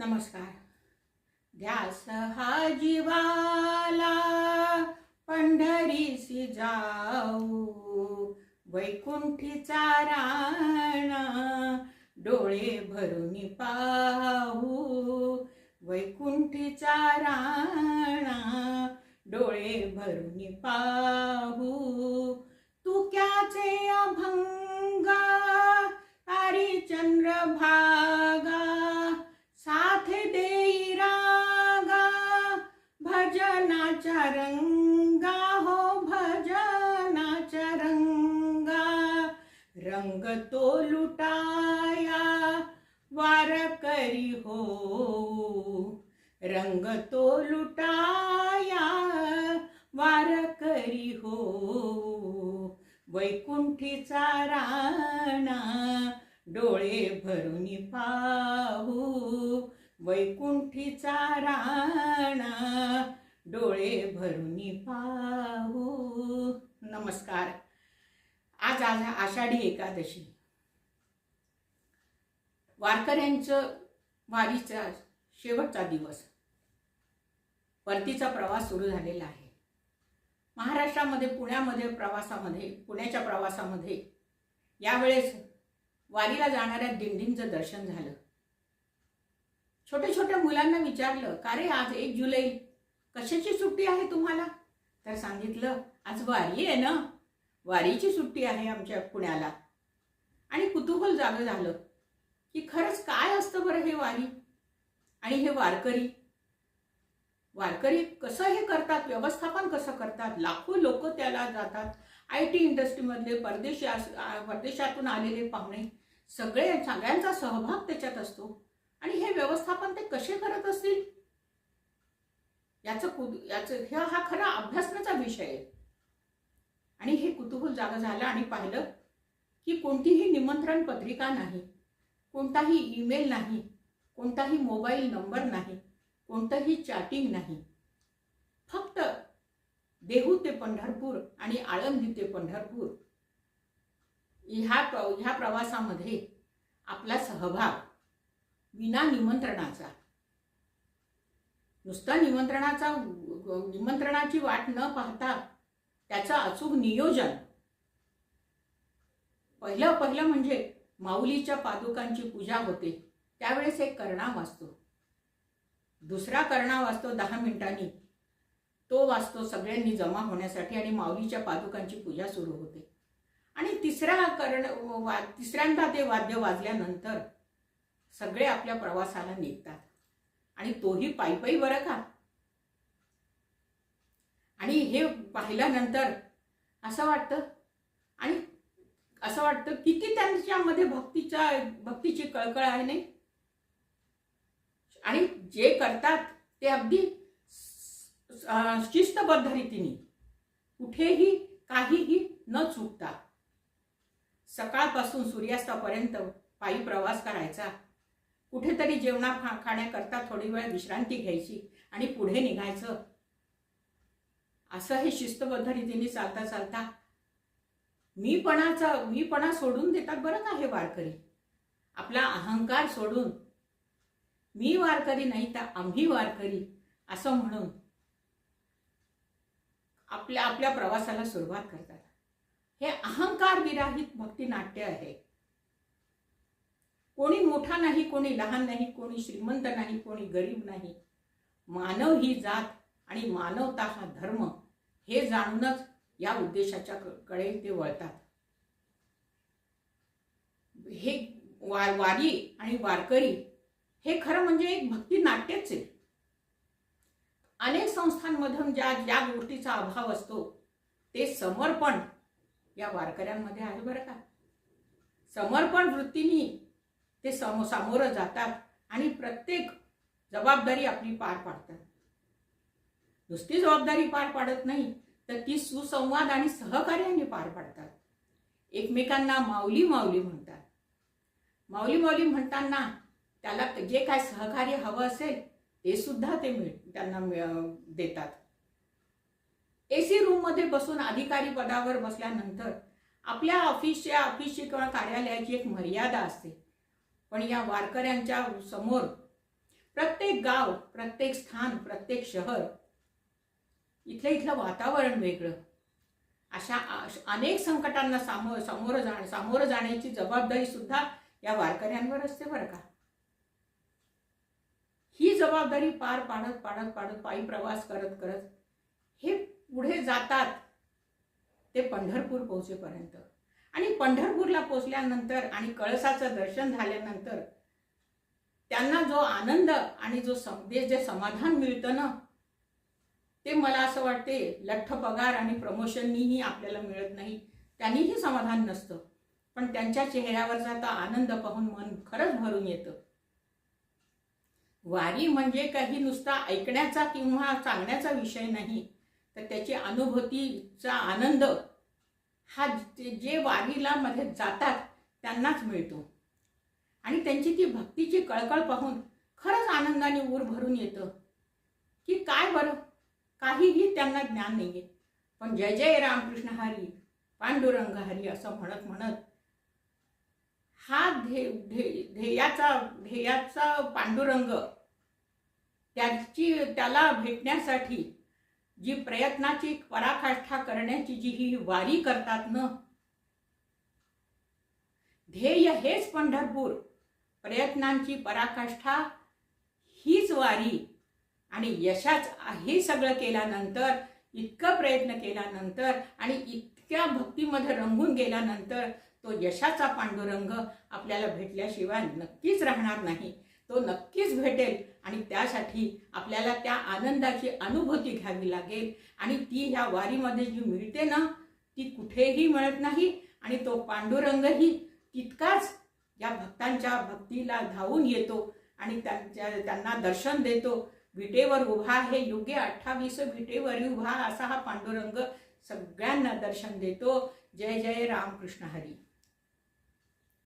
नमस्कार. ध्यास हा जीवाला पंढरीसी जाऊ. वैकुंठीचा राणा डोळे भरून पाहू. वैकुंठीचा राणा डोळे भरून पाहू. तुक्याचे अभंगा तारी भजनाच्या रंगा हो भजनाच्या रंगा. रंग तो लुटाया वार करी हो. रंग तो लुटाया वार करी हो. वैकुंठीचा राणा डोळे भरून पाहू. वैकुंठीचा राणा डोळे भरून पाहू. नमस्कार. आज आज आषाढी एकादशी. वारकऱ्यांचं वारीचा शेवटचा दिवस. परतीचा प्रवास सुरू झालेला आहे. महाराष्ट्रामध्ये पुण्यामध्ये प्रवासामध्ये पुण्याच्या प्रवासामध्ये यावेळेस वारीला जाणाऱ्या दिंडींचं दर्शन झालं. छोट्या छोट्या मुलांना विचारलं का रे आज एक जुलै कशाची सुट्टी आहे तुम्हाला? तर सांगितलं आज वारी आहे ना? वारीची सुट्टी आहे आमच्या पुण्याला. आणि कुतूहल जागं झालं की खरंच काय असतं बरं हे वारी? आणि हे वारकरी? वारकरी कसं हे करतात? व्यवस्थापन कसं करतात? लाखो लोक त्याला जातात. आय टी इंडस्ट्रीमधले परदेशी अस- परदेशातून आलेले पाहुणे सगळे सगळ्यांचा सहभाग त्याच्यात असतो. आणि हे व्यवस्थापन ते कसे करत असतील? याचं कुत याचं ह्या हा खरा अभ्यासण्याचा विषय आहे. आणि हे कुतूहल जागा झालं आणि पाहिलं की कोणतीही निमंत्रण पत्रिका नाही कोणताही ईमेल नाही कोणताही मोबाईल नंबर नाही कोणतंही चॅटिंग नाही. फक्त देहू ते पंढरपूर आणि आळंदी ते पंढरपूर. ह्या प्र ह्या प्रवासामध्ये आपला सहभाग विना निमंत्रणाचा नुसता निमंत्रणाचा निमंत्रणाची वाट न पाहता त्याचं अचूक नियोजन. पहिलं पहिलं म्हणजे माऊलीच्या पादुकांची पूजा होते. त्यावेळेस एक कर्णा वाचतो दुसरा कर्णा वाचतो दहा मिनिटांनी. तो वाचतो सगळ्यांनी जमा होण्यासाठी आणि माऊलीच्या पादुकांची पूजा सुरू होते. आणि तिसरा कर्ण वा तिसऱ्यांदा ते वाद्य वाजल्यानंतर सगळे आपल्या प्रवासाला निघतात. आणि तोही पायी पायी बरं का? आणि हे पाहिल्यानंतर असं वाटतं आणि असं वाटतं किती त्यांच्यामध्ये भक्तीच्या भक्तीची कळकळ आहे नाही? आणि जे करतात ते अगदी शिस्तबद्ध रीतीने. कुठेही काहीही न चुकता सकाळपासून सूर्यास्तापर्यंत पायी प्रवास करायचा. कुठेतरी जेवणा खा खाण्याकरता थोडी वेळ विश्रांती घ्यायची आणि पुढे निघायचं. असं हे शिस्तबद्ध रीतीने चालता चालता मीपणाचा मीपणा सोडून देतात बरं का हे वारकरी? आपला अहंकार सोडून. मी वारकरी नाही तर आम्ही वारकरी असं म्हणून आपल्या आपल्या प्रवासाला सुरुवात करतात. हे अहंकार विराहित भक्ती नाट्य आहे. कोणी मोठा नाही कोणी लहान नाही कोणी श्रीमंत नाही कोणी गरीब नाही. मानव ही जात आणि मानवता हा धर्म हे जाणूनच या उद्देशाच्या कडे ते वळतात. हे वा वारी आणि वारकरी हे खरं म्हणजे एक भक्ती नाट्यच आहे. अनेक संस्थांमधून ज्या ज्या गोष्टीचा अभाव असतो ते समर्पण या वारकऱ्यांमध्ये आहे बरं का. समर्पण वृत्तीने ते सम सामोरं जातात आणि प्रत्येक जबाबदारी आपली पार पाडतात. नुसती जबाबदारी पार पाडत नाही तर ती सुसंवाद आणि सहकार्याने पार पाडतात. एकमेकांना माऊली माऊली म्हणतात. माऊली माऊली म्हणताना त्याला जे काय सहकार्य हवं असेल ते सुद्धा ते मिळ त्यांना देतात. ए सी रूममध्ये बसून अधिकारी पदावर बसल्यानंतर आपल्या ऑफिसच्या ऑफिसची किंवा कार्यालयाची एक मर्यादा असते. पण या वारकऱ्यांच्या समोर प्रत्येक गाव प्रत्येक स्थान प्रत्येक शहर इथलं इथलं वातावरण वेगळं. अशा अनेक संकटांना सामोर सामोरं जाण सामोरं जाण्याची जबाबदारी सुद्धा या वारकऱ्यांवर असते बरं का. ही जबाबदारी पार पाडत पाडत पाडत पायी प्रवास करत करत हे पुढे जातात ते पंढरपूर पोहोचेपर्यंत. आणि पंढरपूरला पोचल्यानंतर आणि कळसाचं दर्शन झाल्यानंतर त्यांना जो आनंद आणि जो संदेश जे जे समाधान मिळतं ना ते मला असं वाटते लठ्ठ पगार आणि प्रमोशननीही आपल्याला मिळत नाही. त्यांनीही समाधान नसतं. पण त्यांच्या चेहऱ्यावरचा आता आनंद पाहून मन खरंच भरून येतं. वारी म्हणजे काही नुसता ऐकण्याचा किंवा सांगण्याचा विषय नाही तर त्याची अनुभूतीचा आनंद हा जे जे वारीला मध्ये जातात त्यांनाच मिळतो. आणि त्यांची ती भक्तीची कळकळ पाहून खरंच आनंदाने ऊर भरून येतं. की काय बरं? काहीही त्यांना ज्ञान नाही आहे पण जय जय रामकृष्ण हरी पांडुरंग हरी असं म्हणत म्हणत हा धे ध्ये- ध्येयाचा ध्येयाचा पांडुरंग त्याची त्याला भेटण्यासाठी जी प्रयत्नाची पराकाष्ठा करण्याची जी ही वारी करतात ना ध्येय हेच पंढरपूर. प्रयत्नांची पराकाष्ठा हीच वारी आणि यशाच हे सगळं केल्यानंतर इतकं प्रयत्न केल्यानंतर आणि इतक्या भक्तीमध्ये रंगून गेल्यानंतर तो यशाचा पांडुरंग आपल्याला भेटल्याशिवाय नक्कीच राहणार नाही. तो नक्कीच भेटेल आणि त्यासाठी आपल्याला त्या आनंदाची अनुभूती घ्यावी लागेल. आणि ती ह्या वारीमध्ये जी मिळते ना ती कुठेही मिळत नाही आणि तो पांडुरंगही तितकाच या भक्तांच्या भक्तीला धावून येतो आणि त्यांच्या त्यांना दर्शन देतो. विटेवर उभा हे योग्य अठ्ठावीस विटेवर उभा असा हा पांडुरंग सगळ्यांना दर्शन देतो. जय जय रामकृष्ण हरी.